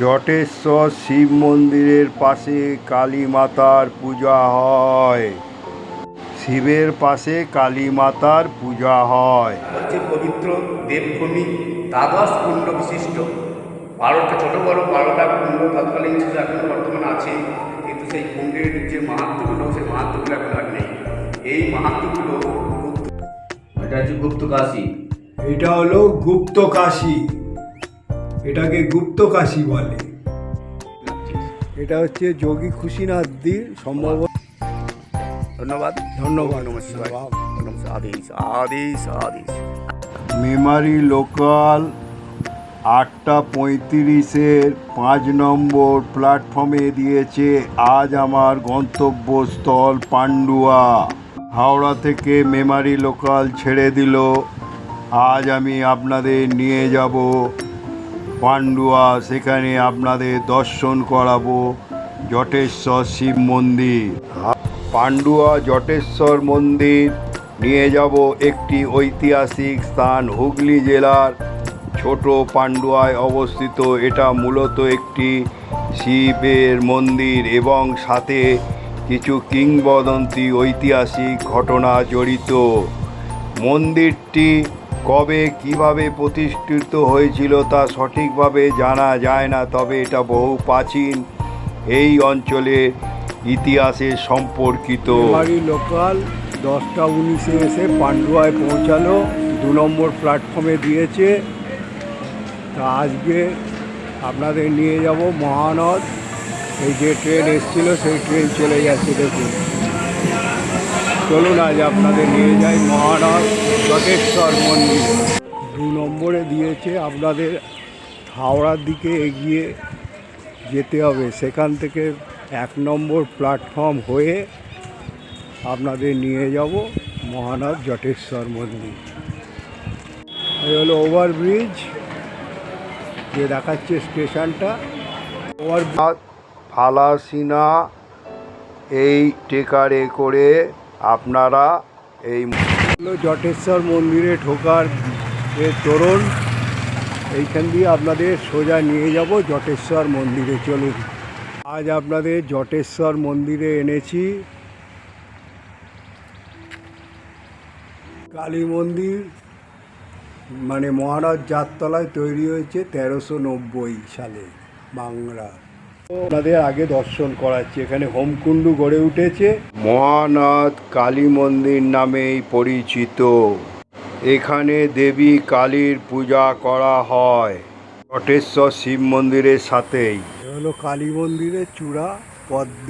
জটেশ্বর শিব মন্দিরের পাশে কালী মাতার পূজা হয়। শিবের পাশে কালী মাতার পূজা হয়। হচ্ছে পবিত্র দেবভূমি দ্বাদশ কুণ্ড বিশিষ্ট। বারোটা ছোট বড় বারোটা কুণ্ড তৎকালীন ছিল এখন বর্তমানে আছে। কিন্তু সেই কুণ্ডের যে মাহাত্মগুলো সেই মাহাত্মগুলো এখন আর নেই। এই মাহাত্মগুলো এটা হচ্ছে গুপ্ত কাশী। এটা হলো গুপ্ত কাশী। এটাকে গুপ্ত কাশী বলে। এটা হচ্ছে যোগী খুশিনাথদির সম্ভবত ধন্যবাদ। ধন্যবাদ। নমস্কার। নমস্কার। আদেশ আদেশ আদেশ। মেমারি লোকাল আটটা পঁয়ত্রিশের পাঁচ নম্বর প্ল্যাটফর্মে দিয়েছে আজ আমার গন্তব্যস্থল পান্ডুয়া। হাওড়া থেকে মেমারি লোকাল ছেড়ে দিল। আজ আমি আপনাদের নিয়ে যাব পান্ডুয়া সেখানে আপনাদের দর্শন করাবো জটেশ্বর শিব মন্দির। পান্ডুয়া জটেশ্বর মন্দির নিয়ে যাব একটি ঐতিহাসিক স্থান, হুগলি জেলার ছোট পান্ডুয়ায় অবস্থিত। এটা মূলত একটি শিবের মন্দির এবং সাথে কিছু কিংবদন্তি ঐতিহাসিক ঘটনা জড়িত। মন্দিরটি কবে কীভাবে প্রতিষ্ঠিত হয়েছিল তা সঠিকভাবে জানা যায় না, তবে এটা বহু প্রাচীন। এই অঞ্চলে ইতিহাসে সম্পর্কিত। মেমারি লোকাল দশটা উনিশে এসে পান্ডুয়ায় পৌঁছালো, দু নম্বর প্ল্যাটফর্মে দিয়েছে। তা আজকে আপনাদের নিয়ে যাব মহানদ। এই যে ট্রেন এসেছিল, সেই ট্রেন চলে যাচ্ছে দেখুন। চলুন, আজ আপনাদের নিয়ে যাই মহানদ জটেশ্বর মন্দির। দু নম্বরে দিয়েছে আপনাদের হাওড়ার দিকে এগিয়ে যেতে হবে। সেখান থেকে এক নম্বর প্ল্যাটফর্ম হয়ে আপনাদের নিয়ে যাব মহানাথ জটেশ্বর মন্দির। এই হলো ওভারব্রিজ যে দেখাচ্ছে স্টেশনটা ওভার ফালাসিনা এই টেকারে করে আপনারা এই জটেশ্বর মন্দিরে ঢোকার যে এইখান দিয়ে আপনাদের সোজা নিয়ে যাব জটেশ্বর মন্দিরে চলুন। আজ আপনাদের জটেশ্বর মন্দিরে এনেছি কালী মন্দির মানে মহারাজ জাততলায় তৈরি হয়েছে তেরোশো নব্বই সালে বাংলা আপনাদের আগে দর্শন করাচ্ছি। এখানে হোমকুণ্ডু গড়ে উঠেছে। মহানাথ কালী মন্দির নামেই পরিচিত। এখানে দেবী কালীর পূজা করা হয়। জটেশ্বর শিব মন্দিরের সাথেই। হলো কালী মন্দিরের চূড়া, পদ্ম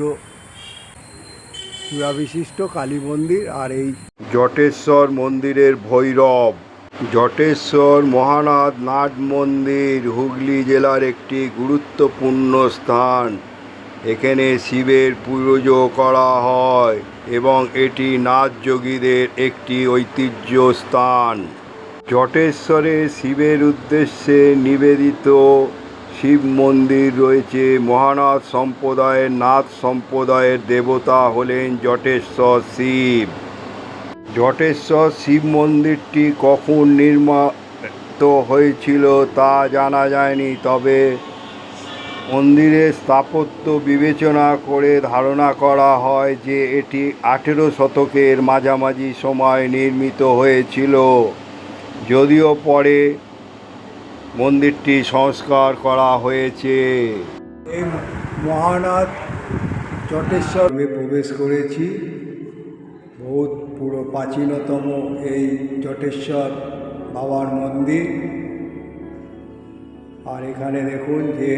চূড়া বিশিষ্ট কালী মন্দির আর এই জটেশ্বর মন্দিরের ভৈরব। জটেশ্বর মহানাথ নাট মন্দির হুগলি জেলার একটি গুরুত্বপূর্ণ স্থান। এখানে শিবের পুজো করা হয় এবং এটি নাথ যোগীদের একটি ঐতিহ্য স্থান। জটেশ্বরে শিবের উদ্দেশ্যে নিবেদিত শিব মন্দির রয়েছে। মহানাথ সম্প্রদায়ের নাথ সম্প্রদায়ের দেবতা হলেন জটেশ্বর শিব। জটেশ্বর শিব মন্দিরটি কখন নির্মিত হয়েছিল তা জানা যায়নি, তবে মন্দিরের স্থাপত্য বিবেচনা করে ধারণা করা হয় যে এটি আঠেরো শতকের মাঝামাঝি সময় নির্মিত হয়েছিল। যদিও পরে মন্দিরটি সংস্কার করা হয়েছে। এই মহানাথ আমি প্রবেশ করেছি। বহুত পুরো প্রাচীনতম এই জটেশ্বর বাবার মন্দির। আর এখানে দেখুন যে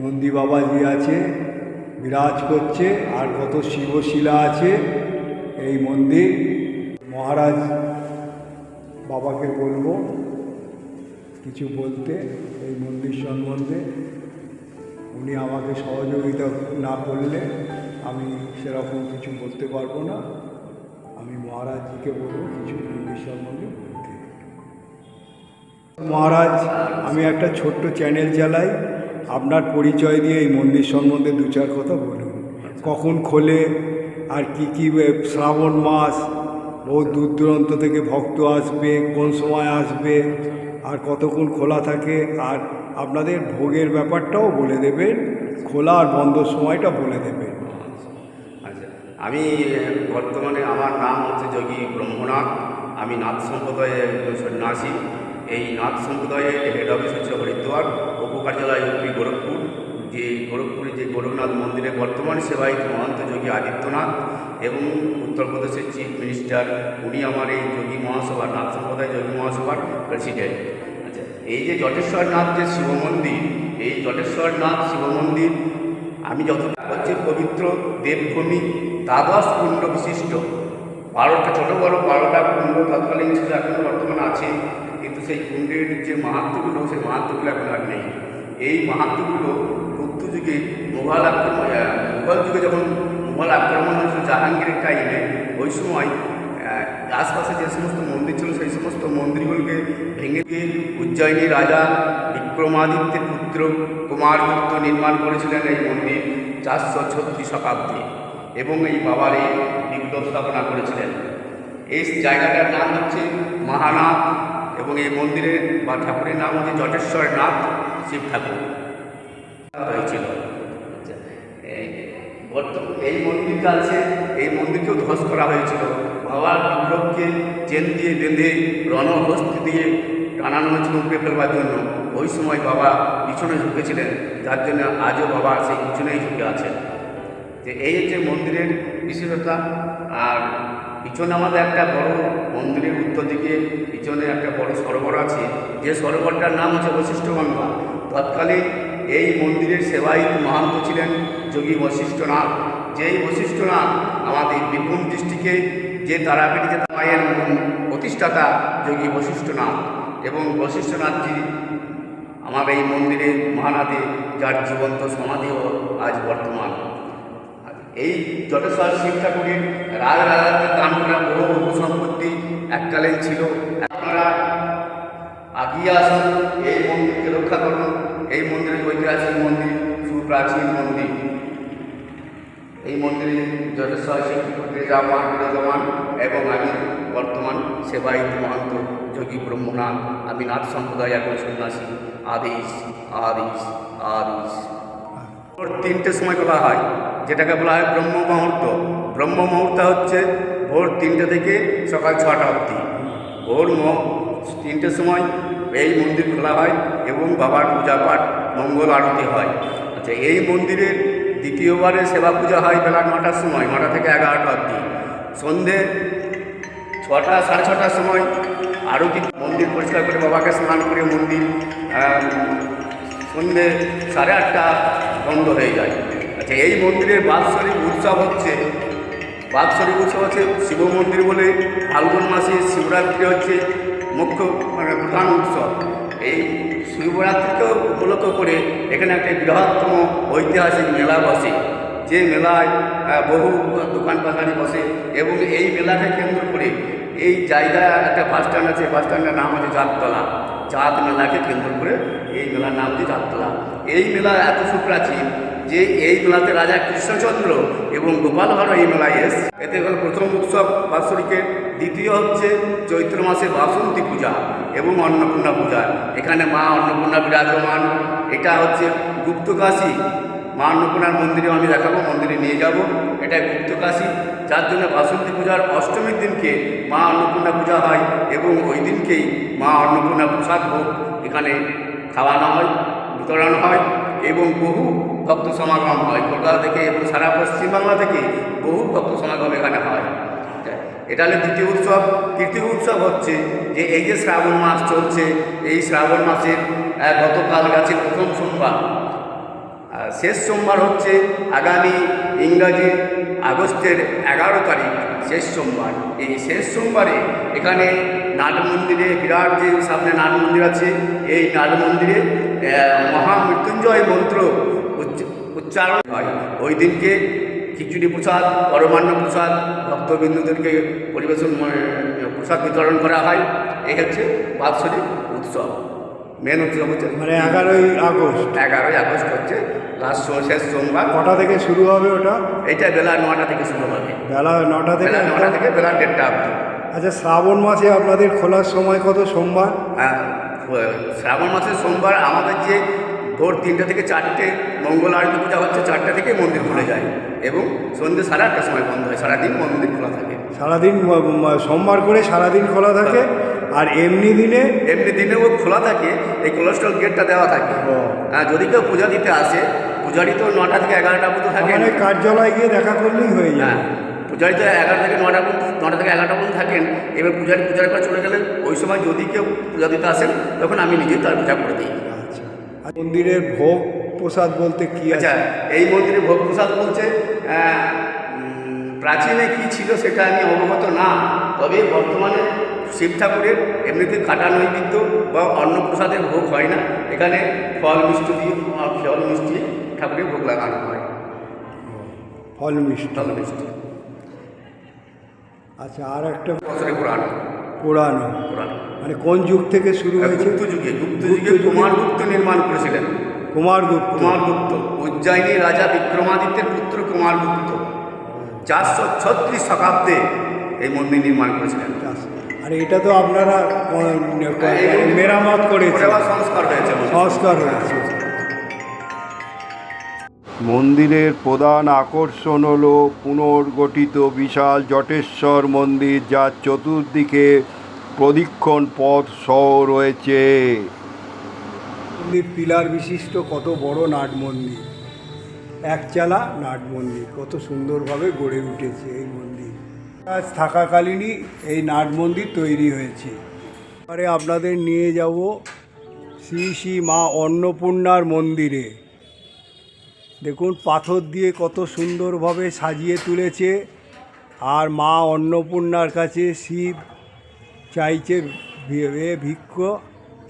নন্দী বাবাজি আছে, বিরাজ করছে, আর কত শিবশিলা আছে এই মন্দির। মহারাজ বাবাকে বলব কিছু বলতে এই মন্দির সম্বন্ধে। উনি আমাকে সহযোগিতা না করলে আমি সেরকম কিছু বলতে পারব না। আমি মহারাজজিকে বলব, কিছু মন্দির সম্বন্ধে বলতে মহারাজ, আমি একটা ছোট্ট চ্যানেল চালাই। আপনার পরিচয় দিয়ে এই মন্দির সম্বন্ধে দু চার কথা বলুন। কখন খোলে, আর কি কি শ্রাবণ মাস, বহু দূর দূরান্ত থেকে ভক্ত আসবে, কোন সময় আসবে, আর কতক্ষণ খোলা থাকে, আর আপনাদের ভোগের ব্যাপারটাও বলে দেবেন, খোলা আর বন্ধ সময়টা বলে দেবেন। আমি বর্তমানে আমার নাম হচ্ছে যোগী ব্রহ্মনাথ। আমি নাথ সম্প্রদায়ের সন্ন্যাসী। এই নাথ সম্প্রদায়ের হেড অফিস হচ্ছে হরিদ্বার উপকার্যালয় ইউপি গোরখপুর। যে গোরখপুরে, যে গোরখনাথ মন্দিরে বর্তমান সেবায়িত মহন্ত যোগী আদিত্যনাথ এবং উত্তরপ্রদেশের চিফ মিনিস্টার উনি আমার এই যোগী মহাসভা নাথ সম্প্রদায় যোগী মহাসভার প্রেসিডেন্ট আচ্ছা এই যে জটেশ্বরনাথ যে শিব মন্দির, এই জটেশ্বরনাথ শিব মন্দির, আমি যতটা হচ্ছে পবিত্র দেবভূমি দ্বাদশ কুণ্ড বিশিষ্ট। বারোটা, ছোটো বড় বারোটা কুণ্ড তৎকালীন ছিল, এখন বর্তমানে আছে। কিন্তু সেই কুণ্ডের যে মাহাত্মগুলো সেই মাহাত্মগুলো এখন আর নেই। এই মাহাত্মগুলো গুপ্ত যুগে মোঘল আক্রমণ মুঘল যুগে যখন মুঘল আক্রমণ হয়েছিল জাহাঙ্গীরের টাইমে ওই সময় আশপাশে যে সমস্ত মন্দির ছিল, সেই সমস্ত মন্দিরগুলোকে ভেঙে দিয়ে উজ্জয়িনী রাজা বিক্রমাদিত্যের পুত্র কুমারগুপ্ত নির্মাণ করেছিলেন এই মন্দির চারশো ছত্রিশ শতাব্দী এবং এই বাবার এই বিপ্লব স্থাপনা করেছিলেন। এই জায়গাটার নাম হচ্ছে মহানাথ এবং এই মন্দিরের বা ঠাকুরের নাম হচ্ছে জটেশ্বর নাথ শিব ঠাকুর। হয়েছিল। আচ্ছা, এই মন্দিরটা আছে এই মন্দিরকেও ধ্বস করা হয়েছিল। বাবার বিগ্রহকে চেন দিয়ে বেঁধে রণহস্তি দিয়ে টানানো হয়েছিল উপরে ফেলবার জন্য। ওই সময় বাবা পিছনে ঝুঁকেছিলেন যার জন্য আজও বাবা সেই পিছনেই ঝুঁকে আছেন। যে এই হচ্ছে মন্দিরের বিশেষতা। আর পিছনে আমাদের একটা বড় মন্দিরের উত্তর দিকে পিছনে একটা বড় সরোবর আছে। যে সরোবরটার নাম হচ্ছে বশিষ্ঠ গঙ্গা। তৎকালীন এই মন্দিরের সেবায়িত মহান্ত ছিলেন যোগী বশিষ্ঠনাথ। যেই বশিষ্ঠনাথ আমাদের বীরভূম ডিস্ট্রিক্টে যে তারাপীঠ যে মায়ের প্রতিষ্ঠাতা যোগী বশিষ্ঠনাথ। এবং বশিষ্ঠনাথজি আমার এই মন্দিরে মহানাদে যার জীবন্ত সমাধিও আজ বর্তমান। এই জটেশ্বর শিব ঠাকুরের রাজ রাজাদের দান করা বহু বহু সম্পত্তি এককালীন ছিল। আপনারা আগিয়ে আসুন, এই মন্দিরকে রক্ষা করুন। এই মন্দিরের ঐতিহাসিক মন্দির, সুপ্রাচীন মন্দির। এই মন্দিরে জটেশ্বর শিব ঠাকুরের রামান বিরাজমান এবং আমি বর্তমান সেবায়িত মহান্ত যোগী ব্রহ্মনাথ, আমি নাথ সম্প্রদায় এখন সন্ন্যাসী। আদেশ আদেশ আদেশ। তিনটে সময় বলা হয়। যেটাকে বলা হয় ব্রহ্ম মুহূর্ত। ব্রহ্ম মুহূর্ত হচ্ছে ভোর তিনটে থেকে সকাল ছটা অবধি। ভোর তিনটের সময় এই মন্দির খোলা হয় এবং বাবার পূজা পাঠ, মঙ্গল আরতি হয়। আচ্ছা এই মন্দিরের দ্বিতীয়বারে সেবা পূজা হয় বেলা নটার সময়, নটা থেকে এগারোটা অবধি। সন্ধে ছটা, সাড়ে ছটার সময় আরতি, মন্দির পরিষ্কার করে বাবাকে স্নান করে মন্দির সন্ধে সাড়ে আটটা বন্ধ হয়ে যায়। এই মন্দিরের বাৎসরিক উৎসব হচ্ছে, বাৎসরিক উৎসব হচ্ছে শিব মন্দির বলে ফাল্গুন মাসে শিবরাত্রি হচ্ছে মুখ্য মানে প্রধান উৎসব। এই শিবরাত্রিকে উপলক্ষ করে এখানে একটা বৃহত্তম ঐতিহাসিক মেলা বসে, যে মেলায় বহু দোকান বসে এবং এই মেলাকে কেন্দ্র করে এই জায়গায় একটা বাস স্ট্যান্ড আছে, বাস স্ট্যান্ডের নাম হচ্ছে চাঁদতলা চাঁদ মেলাকে কেন্দ্র করে এই মেলার নাম হচ্ছে চাঁদতলা এই মেলা এত সুপ্রাচীন যে এই মেলাতে রাজা কৃষ্ণচন্দ্র এবং গোপাল ভাঁড় এই মেলায় এস এতে হল প্রথম উৎসব বাৎসরিকের দ্বিতীয় হচ্ছে চৈত্র মাসে বাসন্তী পূজা এবং অন্নপূর্ণা পূজা। এখানে মা অন্নপূর্ণা বিরাজমান। এটা হচ্ছে গুপ্তকাশী। মা অন্নপূর্ণার মন্দিরে আমি দেখাবো, মন্দিরে নিয়ে যাব। এটা গুপ্তকাশী। যার জন্য বাসন্তী পূজার অষ্টমীর দিনকে মা অন্নপূর্ণা পূজা হয় এবং ওই দিনকেই মা অন্নপূর্ণা প্রসাদ ভোগ এখানে খাওয়ানো হয়, বিতরণ হয় এবং বহু ভক্ত সমাগম হয়। কলকাতা থেকে এবং সারা পশ্চিমবাংলা থেকে বহু ভক্ত সমাগম এখানে হয়। এটা হলো দ্বিতীয় উৎসব। তৃতীয় উৎসব হচ্ছে যে এই যে শ্রাবণ মাস চলছে, এই শ্রাবণ মাসের গতকাল গেছে প্রথম সোমবার। আর শেষ সোমবার হচ্ছে আগামী ইংরাজি আগস্টের এগারো তারিখ, শেষ সোমবার। এই শেষ সোমবারে এখানে নাট মন্দিরে, বিরাট যে সামনে নাট মন্দির আছে, এই নাট মন্দিরে মহামৃত্যুঞ্জয় মন্ত্র উচ্চারণ হয়। ওই দিনকে খিচুড়ি প্রসাদ পরমান্ন প্রসাদ ভক্তবিন্দুদেরকে পরিবেশন প্রসাদ বিতরণ করা হয়। এই হচ্ছে বাৎসরিক উৎসব। মেন উৎসব হচ্ছে মানে এগারোই আগস্ট। এগারোই আগস্ট হচ্ছে লাস্ট শেষ সোমবার। কটা থেকে শুরু হবে ওটা? এটা বেলা নটা থেকে শুরু হবে। বেলা নটা থেকে নটা থেকে বেলা দেড়টা অবধি। আচ্ছা শ্রাবণ মাসে আপনাদের খোলার সময় কত? সোমবার? হ্যাঁ শ্রাবণ মাসের সোমবার আমাদের যে ভোর তিনটা থেকে চারটে মঙ্গল আরতি পূজা হচ্ছে চারটা থেকে মন্দির খুলে যায় এবং সন্ধ্যে সাড়ে আটটার সময় বন্ধ হয় সারাদিন মন্দির খোলা থাকে। সারাদিন সোমবার করে সারাদিন খোলা থাকে আর এমনি দিনে এমনি দিনেও খোলা থাকে এই কোলেস্ট্রল গেটটা দেওয়া থাকে। হ্যাঁ যদি কেউ পূজা দিতে আসে পূজারি তো নটা থেকে এগারোটা পর্যন্ত থাকে। মানে কার্যালয়ে গিয়ে দেখা করলেই হয়ে হ্যাঁ যায় পূজারি তো এগারো থেকে নটা পর্যন্ত নটা থেকে এগারোটা পর্যন্ত থাকেন এবার পূজারি পূজার পর চলে গেলে ওই সময় যদি কেউ পূজা দিতে আসেন তখন আমি নিজেই তার পূজা করে দিই। মন্দিরের ভোগ প্রসাদ বলতে কি আচ্ছা আছে এই মন্দিরে ভোগ প্রসাদ বলছে প্রাচীনে কি ছিল সেটা আমি অবগত না। তবে বর্তমানে শিব ঠাকুরের এমনিতে কাটা নৈবেদ্য বা অন্ন প্রসাদের ভোগ হয় না। এখানে ফল মিষ্টি দিয়ে ফল মিষ্টি ঠাকুরের ভোগ লাগানো হয়। ফল মিষ্টি। ফল মিষ্টি। আচ্ছা আর একটা বছরে পুরানো পুরানো। পুরানো। মানে কোন যুগ থেকে শুরু হয়েছে? গুপ্ত যুগে গুপ্ত যুগে যুগে। কুমার গুপ্ত নির্মাণ করেছিলেন। কুমারগুপ্ত কুমারগুপ্ত উজ্জয়িনী রাজা বিক্রমাদিত্যের পুত্র কুমারগুপ্ত চারশো ছত্রিশ শতাব্দে এই মন্দির নির্মাণ করেছিলেন। আর এটা তো আপনারা মেরামত করেছে সংস্কার হয়েছে। সংস্কার হয়েছে। মন্দিরের প্রধান আকর্ষণ হল পুনর্গঠিত বিশাল জটেশ্বর মন্দির যার চতুর্দিকে প্রদক্ষিণ পথ সহ রয়েছে। মন্দির পিলার বিশিষ্ট, কত বড় নাট মন্দির। একচালা নাট মন্দির, কত সুন্দরভাবে গড়ে উঠেছে এই মন্দির। আজ থাকাকালীনই এই নাট মন্দির তৈরি হয়েছে। এবারে আপনাদের নিয়ে যাব শ্রী শ্রী মা অন্নপূর্ণার মন্দিরে। দেখুন পাথর দিয়ে কত সুন্দরভাবে সাজিয়ে তুলেছে। আর মা অন্নপূর্ণার কাছে শিব চাইছে ভিক্ষ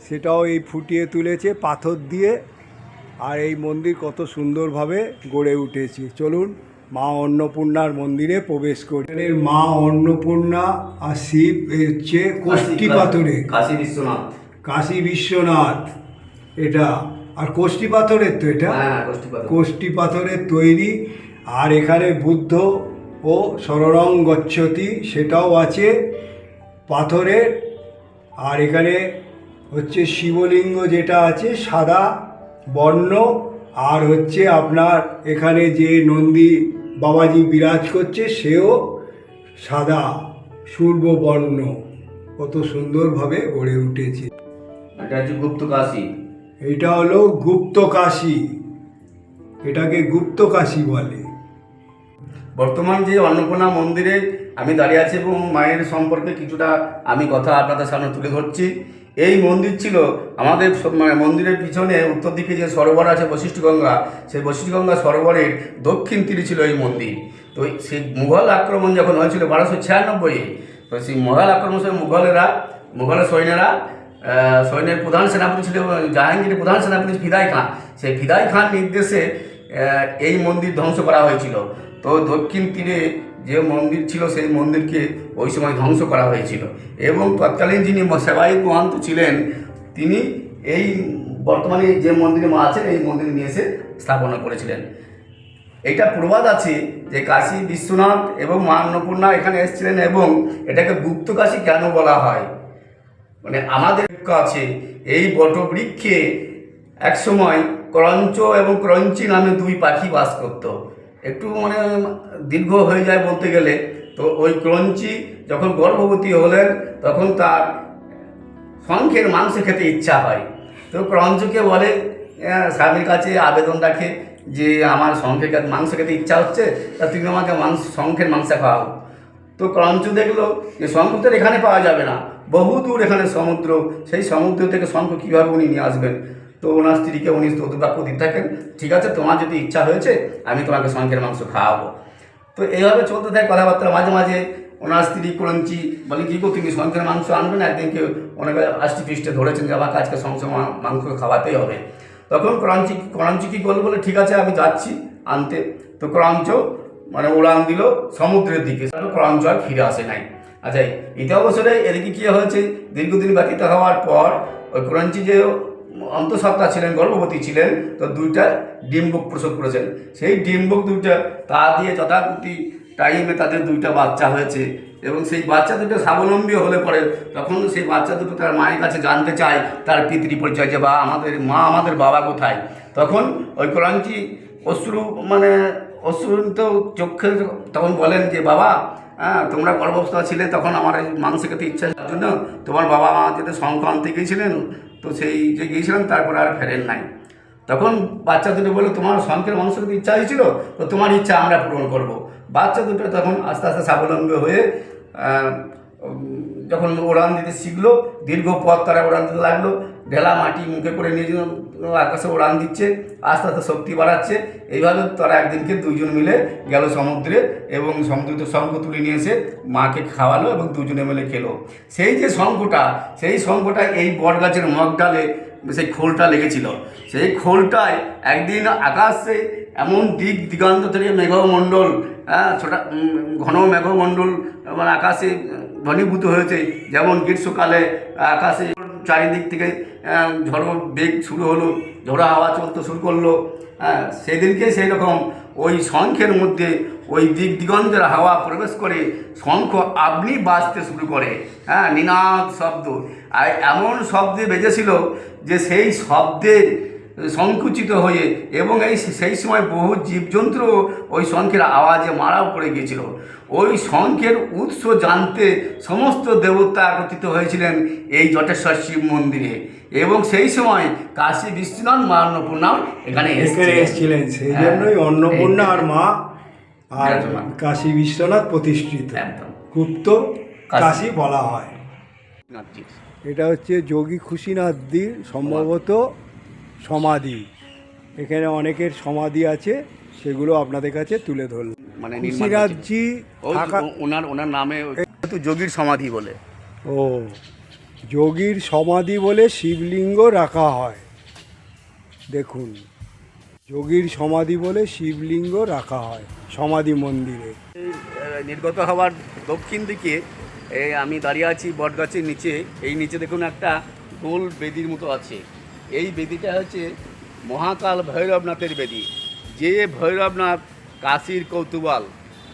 সেটাও এই ফুটিয়ে তুলেছে পাথর দিয়ে। আর এই মন্দির কত সুন্দরভাবে গড়ে উঠেছে। চলুন মা অন্নপূর্ণার মন্দিরে প্রবেশ করি। এর মা অন্নপূর্ণা আর শিব হচ্ছে কোষ্ঠী পাথরে। কাশী বিশ্বনাথ। কাশী বিশ্বনাথ এটা। আর কোষ্ঠী পাথরের তো এটা। হ্যাঁ গোষ্ঠী পাথরের তৈরি আর এখানে বুদ্ধ ও সররং গচ্ছতি সেটাও আছে পাথরের। আর এখানে হচ্ছে শিবলিঙ্গ যেটা আছে সাদা বর্ণ। আর হচ্ছে আপনার এখানে যে নন্দী বাবাজি বিরাজ করছে সেও সাদা পূর্ব বর্ণ কত সুন্দরভাবে গড়ে উঠেছে। এটা হচ্ছে গুপ্ত কাশী। এটা হলো গুপ্ত কাশী। এটাকে গুপ্ত কাশী বলে। বর্তমান যে অন্নপূর্ণা মন্দিরে আমি দাঁড়িয়ে আছি এবং মায়ের সম্পর্কে কিছুটা আমি কথা আপনাদের সামনে তুলে ধরছি। এই মন্দির ছিল আমাদের মানে মন্দিরের পিছনে উত্তর দিকে যে সরোবর আছে বশিষ্ঠ গঙ্গা সেই বশিষ্ঠ গঙ্গা সরোবরের দক্ষিণ তীরে ছিল এই মন্দির। তো সেই মুঘল আক্রমণ যখন হয়েছিল বারোশো ছিয়ানব্বই তো সেই মুঘল আক্রমণ মুঘলেরা মুঘলের সৈন্যরা সৈন্যের প্রধান সেনাপতি ছিল জাহাঙ্গীরের প্রধান সেনাপতি ফিদাই খান। সেই ফিদাই খান নির্দেশে এই মন্দির ধ্বংস করা হয়েছিল। তো দক্ষিণ তীরে যে মন্দির ছিল, সেই মন্দিরকে ওই সময় ধ্বংস করা হয়েছিল। এবং তৎকালীন যিনি সেবাই মহান্ত ছিলেন, তিনি এই বর্তমানে যে মন্দিরে মা আছেন, এই মন্দির নিয়ে এসে স্থাপনা করেছিলেন। এটা প্রবাদ আছে যে কাশী বিশ্বনাথ এবং মা অন্নপূর্ণা এখানে এসেছিলেন এবং এটাকে গুপ্ত কাশী কেন বলা হয়? মানে আমাদের কাছে এই বটবৃক্ষে একসময় ক্রঞ্চ এবং ক্রঞ্চি নামে দুই পাখি বাস করত। একটু মানে দীর্ঘ হয়ে যায় বলতে গেলে। তো ওই ক্রঞ্চি যখন গর্ভবতী হলেন, তখন তার শঙ্খের মাংস খেতে ইচ্ছা হয়। তো ক্রঞ্চকে বলে স্বামীর কাছে আবেদন রাখে যে আমার শঙ্খের কাছে মাংস খেতে ইচ্ছা হচ্ছে, তা তুমি আমাকে মাংস, শঙ্খের মাংস খাওয়াও। তো ক্রঞ্চ দেখল যে শঙ্খ তো এখানে পাওয়া যাবে না। বহু দূর এখানে সমুদ্র, সেই সমুদ্র থেকে শঙ্খ কীভাবে উনি নিয়ে আসবেন? তো ওনার স্ত্রীকে উনি বাক্য দিতে থাকেন, ঠিক আছে, তোমার যদি ইচ্ছা হয়েছে, আমি তোমাকে শঙ্খের মাংস খাওয়াবো। তো এইভাবে চলতে থাকে কথাবার্তা। মাঝে মাঝে ওনার স্ত্রী করঞ্চি বলে, কি গো, তুমি শঙ্খের মাংস আনবে না? একদিনকে ওনাকে আষ্টি পৃষ্ঠে ধরেছেন যে, আমাকে আজকে শঙ্খ মাংস খাওয়াতেই হবে। তখন ক্রাঞ্চি ক্রাঞ্চি কি করল বলে, ঠিক আছে, আমি যাচ্ছি আনতে। তো ক্রাঞ্চ মানে উড়ান দিল সমুদ্রের দিকে। ক্রাঞ্চ আর ফিরে আসে নাই। আচ্ছা ইতি অবসরে এদিকে কী হয়েছে? দীর্ঘদিন ব্যতীত হওয়ার পর ওই ক্রাঞ্চি যে অন্তঃসত্ত্বা ছিলেন, গর্ভবতী ছিলেন, তো দুইটা ডিম্বক প্রসব করেছেন। সেই ডিম্বক দুইটা তা দিয়ে যথাকৃতি টাইমে তাদের দুইটা বাচ্চা হয়েছে এবং সেই বাচ্চা দুটো স্বাবলম্বী হলে পরে তখন সেই বাচ্চা দুটো তার মায়ের কাছে জানতে চায়, তার পিতৃ পরিচয় যে, বা, আমাদের মা আমাদের বাবা কোথায়? তখন ওই কোরআনটি অশ্রু মানে অশ্রু তো চোখে তখন বলেন যে, বাবা হ্যাঁ তোমরা গর্ভস্থ ছিলে তখন আমার মাংস খেতে ইচ্ছা জন্য তোমার বাবা মা যেতে সংক্রান্তি গিয়েছিলেন, তো সেই যে গিয়েছিলেন তারপরে আর ফেরেন নাই। তখন বাচ্চা দুটো বলল, তোমার শঙ্খের মাংস খেতে ইচ্ছা হয়েছিল, তো তোমার ইচ্ছা আমরা পূরণ করব। বাচ্চা দুটো তখন আস্তে আস্তে স্বাবলম্বী হয়ে যখন উড়ান দিতে শিখলো, দীর্ঘ পথ তারা উড়ান দিতে লাগল। ঢেলা মাটি মুখে করে নিয়ে আকাশে উড়ান দিচ্ছে, আস্তে আস্তে শক্তি বাড়াচ্ছে। এইভাবে তারা একদিনকে দুজন মিলে গেল সমুদ্রে এবং সমুদ্র শঙ্খ তুলে নিয়ে এসে মাকে খাওয়ালো এবং দুজনে মিলে খেলো। সেই যে শঙ্খটা সেই শঙ্খটা এই বটগাছের মগ ডালে, সেই খোলটা লেগেছিল। সেই খোলটায় একদিন আকাশে এমন দিক দিগান্ত থেকে মেঘমণ্ডল হ্যাঁ ছোটা ঘন মেঘমণ্ডল মানে আকাশে ঘনীভূত হয়েছে। যেমন গ্রীষ্মকালে আকাশে চারিদিক থেকে ঝড়ো বেগ শুরু হলো, ঝোড়ো হাওয়া চলতে শুরু করল। হ্যাঁ সেদিনকে সেই রকম ওই শঙ্খের মধ্যে ওই দিক দিগন্তের হাওয়া প্রবেশ করে, শঙ্খ আপনি বাজতে শুরু করে। হ্যাঁ নিনাদ শব্দ। আর এমন শব্দে বেজেছিল যে সেই শব্দের সংকুচিত হয়ে এবং এই সেই সময় বহু জীবজন্তু ওই শঙ্খের আওয়াজে মারাও পড়ে গিয়েছিল। ওই শঙ্খের উৎস জানতে সমস্ত দেবতা একত্রিত হয়েছিলেন এই জটেশ্বর শিব মন্দিরে। এবং সেই সময় কাশী বিশ্বনাথ মা অন্নপূর্ণাও এখানে এসেছিলেন। সেই হ্যাঁ, জন্যই অন্নপূর্ণা আর মা আর কাশী বিশ্বনাথ প্রতিষ্ঠিত। গুপ্ত কাশী। বলা হয়। এটা হচ্ছে যোগী খুশিনাথজির সম্ভবত সমাধি। এখানে অনেকের সমাধি আছে। সেগুলো আপনাদের কাছে তুলে ধরলাম। মানে ও- ওনার ওনার নামে যোগীর সমাধি বলে। ও যোগীর সমাধি বলে শিবলিঙ্গ রাখা হয়। দেখুন যোগীর সমাধি বলে শিবলিঙ্গ রাখা হয় সমাধি মন্দিরে। এই, নির্গত হওয়ার দক্ষিণ দিকে এই আমি দাঁড়িয়ে আছি বটগাছের নিচে। এই নিচে দেখুন একটা গোল বেদির মতো আছে। এই বেদিটা হচ্ছে মহাকাল ভৈরবনাথের বেদি। যে ভৈরবনাথ কাশীর কৌতুবাল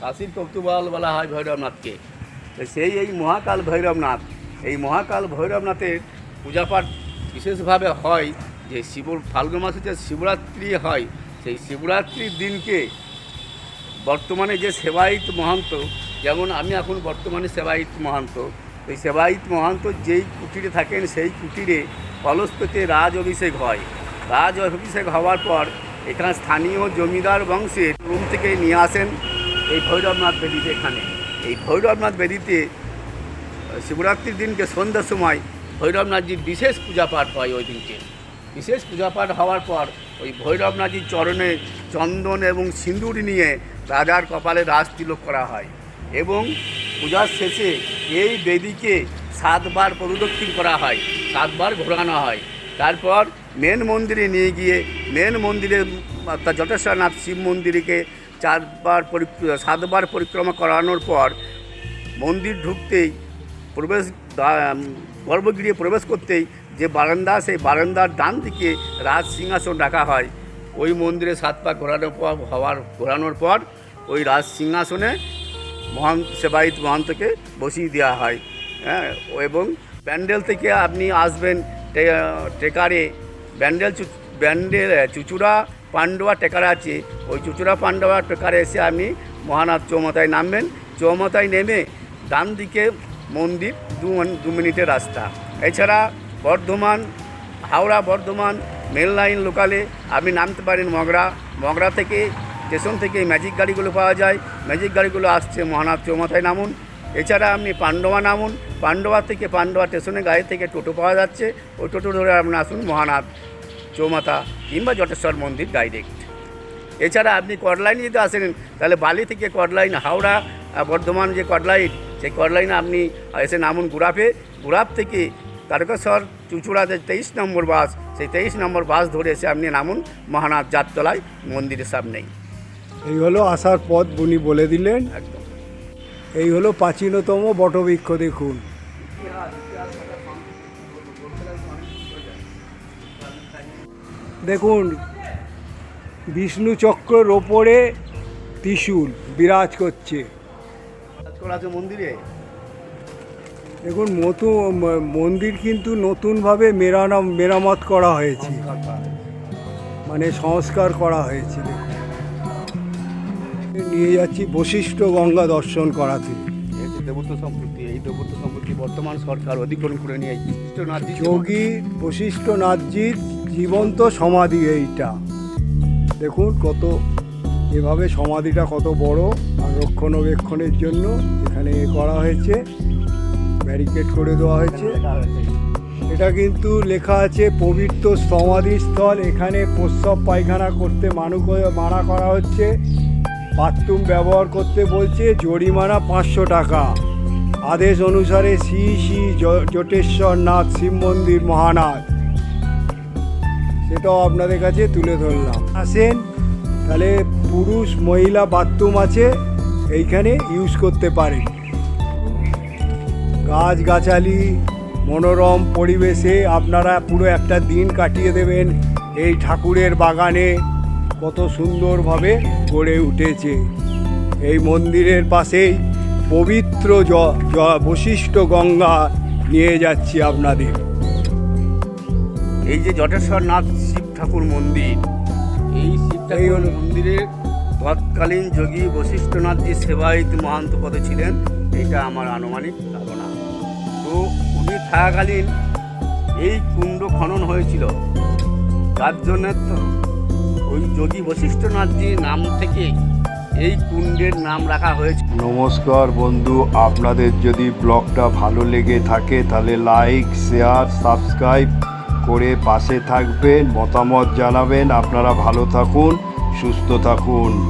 কাশীর কৌতুবাল বলা হয় ভৈরবনাথকে। সেই এই মহাকাল ভৈরবনাথ, এই মহাকাল ভৈরবনাথের পূজাপাঠ বিশেষভাবে হয় যে শিব, ফাল্গুন মাসে যে শিবরাত্রি হয়, সেই শিবরাত্রির দিনকে বর্তমানে যে সেবায়িত মহান্ত, যেমন আমি এখন বর্তমানে সেবায়িত মহান্ত, এই সেবায়িত মহান্ত যেই কুটিরে থাকেন সেই কুটিরে কলস্পেতে রাজ অভিষেক হয়। রাজ অভিষেক হওয়ার পর এখানে স্থানীয় জমিদার বংশের রুম থেকে নিয়ে আসেন এই ভৈরবনাথ বেদিতে এখানে। এই ভৈরবনাথ বেদিতে শিবরাত্রির দিনকে সন্ধ্যার সময় ভৈরবনাথজির বিশেষ পূজা পাঠ হয় ওই দিনকে। বিশেষ পূজা পাঠ হওয়ার পর ওই ভৈরবনাথজির চরণে চন্দন এবং সিঁদুর নিয়ে রাজার কপালে রাজ তিলক করা হয় এবং পূজার শেষে এই বেদিকে সাতবার প্রদক্ষিণ করা হয়, সাতবার ঘোরানো হয়। তারপর মেন মন্দিরে নিয়ে গিয়ে, মেন মন্দিরে অর্থাৎ জটেশ্বরনাথ শিব মন্দিরকে চারবার পরি সাতবার পরিক্রমা করানোর পর মন্দির ঢুকতেই প্রবেশ গর্ভগৃহে প্রবেশ করতেই যে বারান্দা, সেই বারান্দার ডান দিকে রাজ সিংহাসন রাখা হয়। ওই মন্দিরে সাত পা ঘোরানোর পর, হওয়ার, ঘোরানোর পর ওই রাজ সিংহাসনে মহান, সেবায়িত মহান্তকে বসিয়ে দেওয়া হয়। হ্যাঁ এবং প্যান্ডেল থেকে আপনি আসবেন টেকারে, ব্যান্ডেল ব্যান্ডেল চুচুড়া পান্ডবা টেকারা আছে। ওই চুচুড়া পান্ডবা টেকারে এসে আপনি মহানাথ চৌমাথায় নামবেন। চৌমাথায় নেমে ডান দিকে মন্দির দু দু মিনিটের রাস্তা। এছাড়া বর্ধমান, হাওড়া, বর্ধমান মেল লাইন লোকালে আপনি নামতে পারেন মগরা। মগরা থেকে, স্টেশন থেকে ম্যাজিক গাড়িগুলো পাওয়া যায়। ম্যাজিক গাড়িগুলো আসছে মহানাথ চৌমাথায় নামুন। এছাড়া আপনি পান্ডবা নামুন। পান্ডবা থেকে পান্ডবা স্টেশনে গাড়ি থেকে টোটো পাওয়া যাচ্ছে। ওই টোটো ধরে আপনি আসুন মহানাথ চৌমাথা কিংবা জটেশ্বর মন্দির ডাইরেক্ট এছাড়া আপনি কডলাইন যদি আসেন তাহলে বালি থেকে কডলাইন হাওড়া বর্ধমান যে কডলাইন সেই কডলাইনে আপনি এসে নামুন গুড়াপে গুড়াপ থেকে তারকেশ্বর চুচুড়াতে তেইশ নম্বর বাস সেই তেইশ নম্বর বাস ধরে এসে আপনি নামুন মহানাথ জাততলায় মন্দিরের সামনেই। এই হলো আসার পথ উনি বলে দিলেন। একদম। এই হলো প্রাচীনতম বটবৃক্ষ দেখুন। দেখুন বিষ্ণু চক্রের ওপরে ত্রিশূল বিরাজ করছে। মন্দিরে? দেখুন মতো ম- মন্দির কিন্তু নতুনভাবে মেরানা মেরামত করা হয়েছে। মানে সংস্কার করা হয়েছে দেখুন। নিয়ে যাচ্ছি বশিষ্ঠ গঙ্গা দর্শন করাতে। দেবত্ব সম্পত্তি এই দেবত্ব সম্পত্তি বর্তমান সরকার অধিগ্রহণ করে নিয়ে যোগী বশিষ্ঠ নাথজির জীবন্ত সমাধি এইটা। দেখুন কত এভাবে সমাধিটা কত বড় আর রক্ষণাবেক্ষণের জন্য এখানে করা হয়েছে ব্যারিকেড করে দেওয়া হয়েছে। এটা কিন্তু লেখা আছে পবিত্র সমাধিস্থল এখানে প্রস্রাব পায়খানা করতে মানুষ মানা করা হচ্ছে। বাথরুম ব্যবহার করতে বলছে জরিমানা পাঁচশো টাকা। আদেশ অনুসারে শ্রী শ্রী জ- জটেশ্বর নাথ শিব মন্দির মহানাথ। সেটাও আপনাদের কাছে তুলে ধরলাম। আসেন, তাহলে পুরুষ মহিলা বাথরুম আছে, এইখানে ইউজ করতে পারেন। গাছগাছালি, মনোরম পরিবেশে আপনারা পুরো একটা দিন কাটিয়ে দেবেন এই ঠাকুরের বাগানে। কত সুন্দরভাবে গড়ে উঠেছে। এই মন্দিরের পাশেই পবিত্র জ বশিষ্ঠ গঙ্গা নিয়ে যাচ্ছি আপনাদের। এই যে জটেশ্বরনাথ শিব ঠাকুর মন্দির এই শিব ঠাকুর মন্দিরের তৎকালীন যোগী বশিষ্ঠনাথজি সেবায়িত মহান্ত পদে ছিলেন এটা আমার আনুমানিক ধারণা। তো উনি থাকাকালীন এই কুণ্ড খনন হয়েছিল। তার জন্য তো যোগী বশিষ্ঠনাথজির নাম থেকে এই কুণ্ডের নাম রাখা হয়েছে। নমস্কার বন্ধু, আপনাদের যদি ব্লগটা ভালো লেগে থাকে, তাহলে লাইক, শেয়ার, সাবস্ক্রাইব করে পাশে থাকবেন, মতামত জানাবেন। আপনারা ভালো থাকুন, সুস্থ থাকুন।